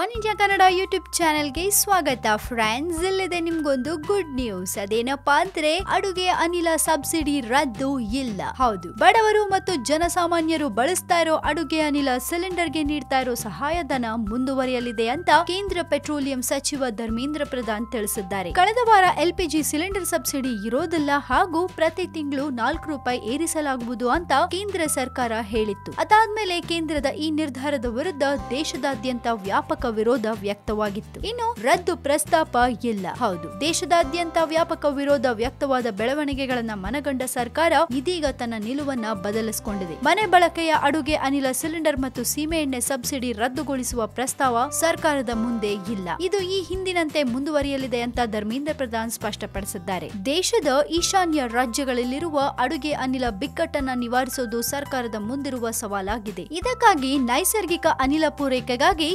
One India Kannada YouTube ಚಾನೆಲ್ಗೆ ಸ್ವಾಗತ friends. ಇಲ್ಲಿದೆ ನಿಮ್ಗೊಂದು ಗುಡ್ ನ್ಯೂಸ್. ಅದೇನಪ್ಪ ಅಂದ್ರೆ ಅಡುಗೆ ಅನಿಲ ಸಬ್ಸಿಡಿ ರದ್ದು ಇಲ್ಲ. ಹೌದು, ಬಡವರು ಮತ್ತು ಜನಸಾಮಾನ್ಯರು ಬಳಸ್ತಾ ಇರೋ ಅಡುಗೆ ಅನಿಲ ಸಿಲಿಂಡರ್ಗೆ ನೀಡ್ತಾ ಇರೋ ಸಹಾಯಧನ ಮುಂದುವರಿಯಲಿದೆ ಅಂತ ಕೇಂದ್ರ ಪೆಟ್ರೋಲಿಯಂ ಸಚಿವ ಧರ್ಮೇಂದ್ರ ಪ್ರಧಾನ್ ತಿಳಿಸಿದ್ದಾರೆ. ಕಳೆದ ವಾರ ಎಲ್ಪಿಜಿ ಸಿಲಿಂಡರ್ ಸಬ್ಸಿಡಿ ಇರೋದಿಲ್ಲ ಹಾಗೂ ಪ್ರತಿ ತಿಂಗಳು ನಾಲ್ಕು ರೂಪಾಯಿ ಏರಿಸಲಾಗುವುದು ಅಂತ ಕೇಂದ್ರ ಸರ್ಕಾರ ಹೇಳಿತ್ತು. ಅದಾದ್ಮೇಲೆ ಕೇಂದ್ರದ ಈ ನಿರ್ಧಾರದ ವಿರುದ್ಧ ದೇಶದಾದ್ಯಂತ ವ್ಯಾಪಕ ವಿರೋಧ ವ್ಯಕ್ತವಾಗಿತ್ತು. ಇನ್ನು ರದ್ದು ಪ್ರಸ್ತಾಪ ಇಲ್ಲ. ಹೌದು, ದೇಶದಾದ್ಯಂತ ವ್ಯಾಪಕ ವಿರೋಧ ವ್ಯಕ್ತವಾದ ಬೆಳವಣಿಗೆಗಳನ್ನ ಮನಗಂಡ ಸರ್ಕಾರ ಇದೀಗ ತನ್ನ ನಿಲುವನ್ನ ಬದಲಿಸಿಕೊಂಡಿದೆ. ಮನೆ ಬಳಕೆಯ ಅಡುಗೆ ಅನಿಲ ಸಿಲಿಂಡರ್ ಮತ್ತು ಸೀಮೆ ಎಣ್ಣೆ ಸಬ್ಸಿಡಿ ರದ್ದುಗೊಳಿಸುವ ಪ್ರಸ್ತಾವ ಸರ್ಕಾರದ ಮುಂದೆ ಇಲ್ಲ. ಇದು ಈ ಹಿಂದಿನಂತೆ ಮುಂದುವರಿಯಲಿದೆ ಅಂತ ಧರ್ಮೇಂದ್ರ ಪ್ರಧಾನ್ ಸ್ಪಷ್ಟಪಡಿಸಿದ್ದಾರೆ. ದೇಶದ ಈಶಾನ್ಯ ರಾಜ್ಯಗಳಲ್ಲಿರುವ ಅಡುಗೆ ಅನಿಲ ಬಿಕ್ಕಟ್ಟನ್ನ ನಿವಾರಿಸುವುದು ಸರ್ಕಾರದ ಮುಂದಿರುವ ಸವಾಲಾಗಿದೆ. ಇದಕ್ಕಾಗಿ ನೈಸರ್ಗಿಕ ಅನಿಲ ಪೂರೈಕೆಗಾಗಿ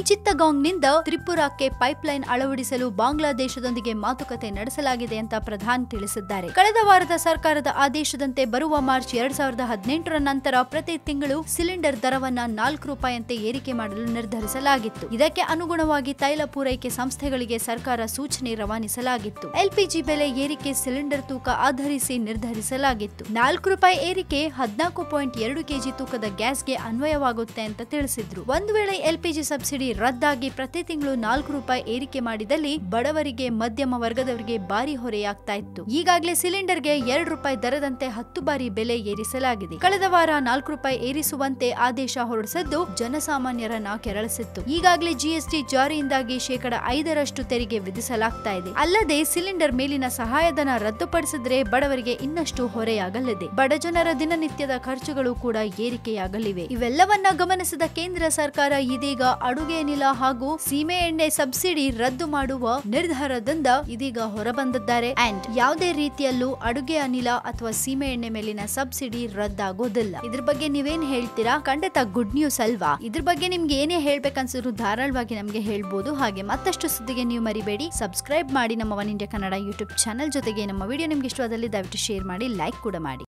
ಚಿತ್ತಗಾಂಗ್ನಿಂದ ತ್ರಿಪುರಾಕ್ಕೆ ಪೈಪ್ಲೈನ್ ಅಳವಡಿಸಲು ಬಾಂಗ್ಲಾದೇಶದೊಂದಿಗೆ ಮಾತುಕತೆ ನಡೆಸಲಾಗಿದೆ ಅಂತ ಪ್ರಧಾನ್ ತಿಳಿಸಿದ್ದಾರೆ. ಕಳೆದ ವಾರದ ಸರ್ಕಾರದ ಆದೇಶದಂತೆ ಬರುವ ಮಾರ್ಚ್ ಎರಡ್ ಸಾವಿರದ ಹದಿನೆಂಟರ ನಂತರ ಪ್ರತಿ ತಿಂಗಳು ಸಿಲಿಂಡರ್ ದರವನ್ನ ನಾಲ್ಕು ರೂಪಾಯಿಯಂತೆ ಏರಿಕೆ ಮಾಡಲು ನಿರ್ಧರಿಸಲಾಗಿತ್ತು. ಇದಕ್ಕೆ ಅನುಗುಣವಾಗಿ ತೈಲ ಪೂರೈಕೆ ಸಂಸ್ಥೆಗಳಿಗೆ ಸರ್ಕಾರ ಸೂಚನೆ ರವಾನಿಸಲಾಗಿತ್ತು. ಎಲ್ಪಿಜಿ ಬೆಲೆ ಏರಿಕೆ ಸಿಲಿಂಡರ್ ತೂಕ ಆಧರಿಸಿ ನಿರ್ಧರಿಸಲಾಗಿತ್ತು. ನಾಲ್ಕು ರೂಪಾಯಿ ಏರಿಕೆ ಹದಿನಾಲ್ಕು ಪಾಯಿಂಟ್ ಎರಡು ಕೆಜಿ ತೂಕದ ಗ್ಯಾಸ್ಗೆ ಅನ್ವಯವಾಗುತ್ತೆ ಅಂತ ತಿಳಿಸಿದ್ರು. ಒಂದು ವೇಳೆ ಎಲ್ಪಿಜಿ ಸಬ್ಸಿಡಿ ರದ್ದಾಗಿ ಪ್ರತಿ ತಿಂಗಳು ನಾಲ್ಕು ರೂಪಾಯಿ ಏರಿಕೆ ಮಾಡಿದಲ್ಲಿ ಬಡವರಿಗೆ, ಮಧ್ಯಮ ವರ್ಗದವರಿಗೆ ಭಾರಿ ಹೊರೆಯಾಗ್ತಾ ಇತ್ತು. ಈಗಾಗಲೇ ಸಿಲಿಂಡರ್ಗೆ ಎರಡು ರೂಪಾಯಿ ದರದಂತೆ ಹತ್ತು ಬಾರಿ ಬೆಲೆ ಏರಿಸಲಾಗಿದೆ. ಕಳೆದ ವಾರ ನಾಲ್ಕು ರೂಪಾಯಿ ಏರಿಸುವಂತೆ ಆದೇಶ ಹೊರಡಿಸಿದ್ದು ಜನಸಾಮಾನ್ಯರನ್ನ ಕೆರಳಿಸಿತ್ತು. ಈಗಾಗಲೇ ಜಿಎಸ್ಟಿ ಜಾರಿಯಿಂದಾಗಿ ಶೇಕಡ ಐದರಷ್ಟು ತೆರಿಗೆ ವಿಧಿಸಲಾಗ್ತಾ ಇದೆ. ಅಲ್ಲದೆ ಸಿಲಿಂಡರ್ ಮೇಲಿನ ಸಹಾಯಧನ ರದ್ದುಪಡಿಸಿದ್ರೆ ಬಡವರಿಗೆ ಇನ್ನಷ್ಟು ಹೊರೆಯಾಗಲಿದೆ. ಬಡ ಜನರ ದಿನನಿತ್ಯದ ಖರ್ಚುಗಳು ಕೂಡ ಏರಿಕೆಯಾಗಲಿವೆ. ಇವೆಲ್ಲವನ್ನ ಗಮನಿಸಿದ ಕೇಂದ್ರ ಸರ್ಕಾರ ಇದೀಗ ಅಡುಗೆ ಅನಿಲ ಹಾಗೂ ಸೀಮೆ ಎಣ್ಣೆ ಸಬ್ಸಿಡಿ ರದ್ದು ಮಾಡುವ ನಿರ್ಧಾರದಿಂದ ಇದೀಗ ಹೊರಬಂದಿದ್ದಾರೆ. ಅಂಡ್ ಯಾವುದೇ ರೀತಿಯಲ್ಲೂ ಅಡುಗೆ ಅನಿಲ ಅಥವಾ ಸೀಮೆ ಎಣ್ಣೆ ಮೇಲಿನ ಸಬ್ಸಿಡಿ ರದ್ದಾಗೋದಿಲ್ಲ ಇದ್ರ ಬಗ್ಗೆ ನೀವೇನ್ ಹೇಳ್ತೀರಾ? ಖಂಡಿತ ಗುಡ್ ನ್ಯೂಸ್ ಅಲ್ವಾ? ಇದ್ರ ಬಗ್ಗೆ ನಿಮ್ಗೆ ಏನೇ ಹೇಳ್ಬೇಕನ್ಸಿದ್ರು ಧಾರಾಳವಾಗಿ ನಮ್ಗೆ ಹೇಳ್ಬೋದು. ಹಾಗೆ ಮತ್ತಷ್ಟು ಸುದ್ದಿಗೆ ನೀವು ಮರಿಬೇಡಿ. ಸಬ್ಸ್ಕ್ರೈಬ್ ಮಾಡಿ ನಮ್ಮ one India Kannada YouTube channel ಜೊತೆಗೆ ನಮ್ಮ ವಿಡಿಯೋ ನಿಮ್ಗೆ ಇಷ್ಟವಾದಲ್ಲಿ ದಯವಿಟ್ಟು ಶೇರ್ ಮಾಡಿ ಲೈಕ್ ಕೂಡ ಮಾಡಿ.